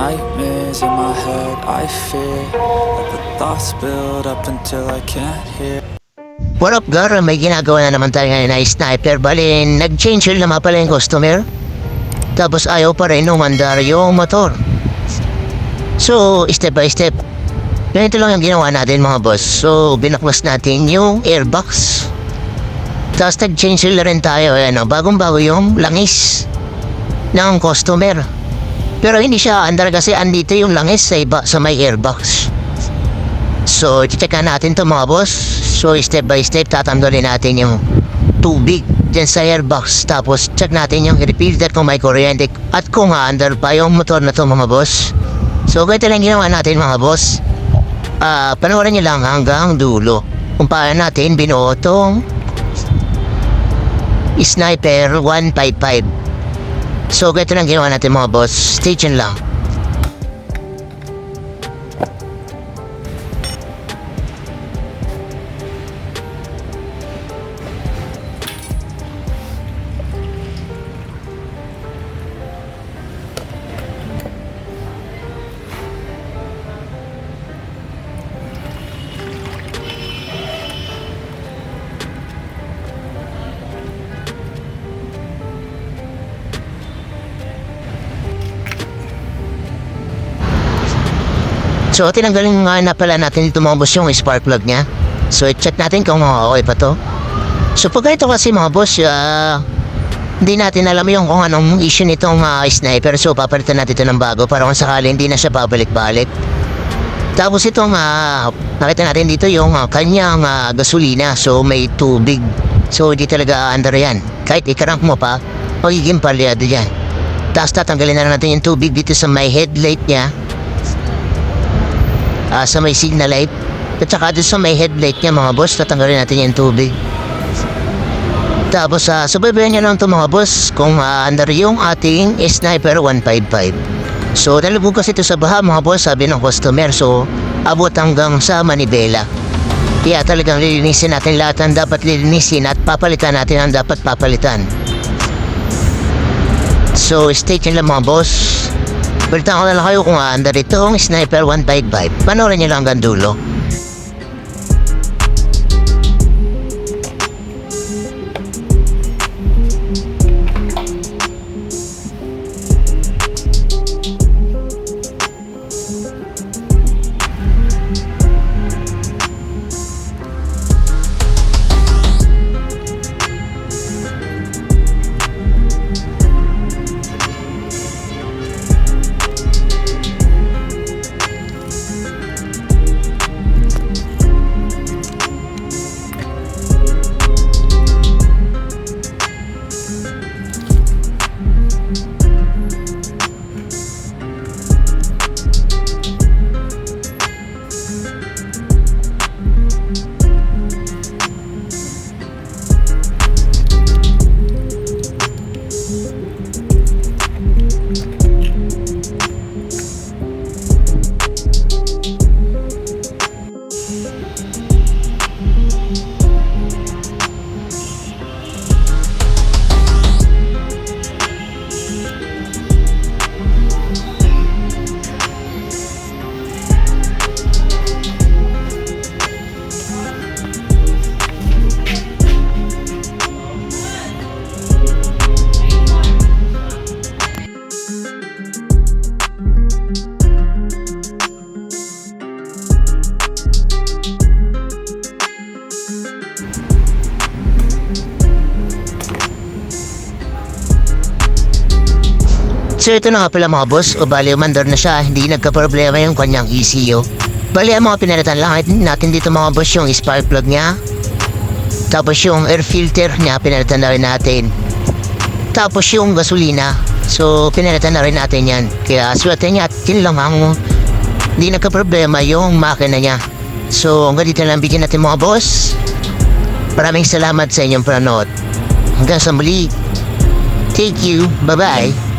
nightmares in my head I fear that the thoughts build up until I can't hear What up, Gar? May ginagawa na naman tayo ngayon na sniper. Bali, nag-change oil naman pala yung customer. Tapos ayaw pa rin umandar yung motor. So, step by step. Ganito lang yung ginawa natin mga boss. So, binaklas natin yung airbox. Tapos nag-change oil na rin tayo. Ano, bagong-bago yung langis ng customer. Pero hindi siya andar kasi andito yung langis sa iba sa may airbox. So, checkan natin to mga boss. So, step by step, tatanggalin natin yung tubig dyan sa airbox. Tapos, check natin yung refilter kung may kuryente at kung under pa yung motor na to mga boss. So, ganito lang ginawa natin mga boss. Ah, panoorin niyo lang hanggang dulo. Kung paano natin binuo tong Sniper 155. So, ganito lang ginawa natin mga boss. Stay tuned lang. So, tinanggalin nga na pala natin dito mga boss yung spark plug niya. So, i-check natin kung okay pa to. So, pag ito kasi mga boss, ah, hindi natin alam yung kung anong issue nitong ah, sniper. So, papalitan natin ito ng bago para kung sakali hindi na siya babalik-balik. Tapos itong, ah, nakita natin dito yung ah, kanyang ah, gasolina. So, may tubig. So, hindi talaga under yan. Kahit ikarank mo pa, magiging palyado yan. Tapos tatanggalin na natin yung tubig dito sa may headlight niya ah, sa may signal light. At saka doon sa may headlight niya mga boss, tatanggalin natin yung tubig. Tapos uh, subaybayan niya lang ito mga boss kung uh, under yung ating Sniper 155. So nalubog kasi ito sa baha mga boss sabi ng customer so abot hanggang sa Manibela. Kaya talagang lilinisin natin lahat ang dapat lilinisin at papalitan natin ang dapat papalitan. So stay tuned lang mga boss. Balitaan ko na lang kayo kung aandar ito ang Sniper 155. Panoorin niyo lang hanggang dulo. So na nga pala mga boss, o bali umandar na siya, hindi nagka-problema yung kanyang ECU. Bali ang mga pinalitan lang natin dito mga boss yung spark plug niya. Tapos yung air filter niya, pinalitan na rin natin. Tapos yung gasolina, so pinalitan na rin natin yan. Kaya swerte niya at yun lang ang hindi nagka-problema yung makina niya. So hanggang dito lang bigyan natin mga boss. Maraming salamat sa inyong panonood. Hanggang sa muli. Thank you. Bye-bye.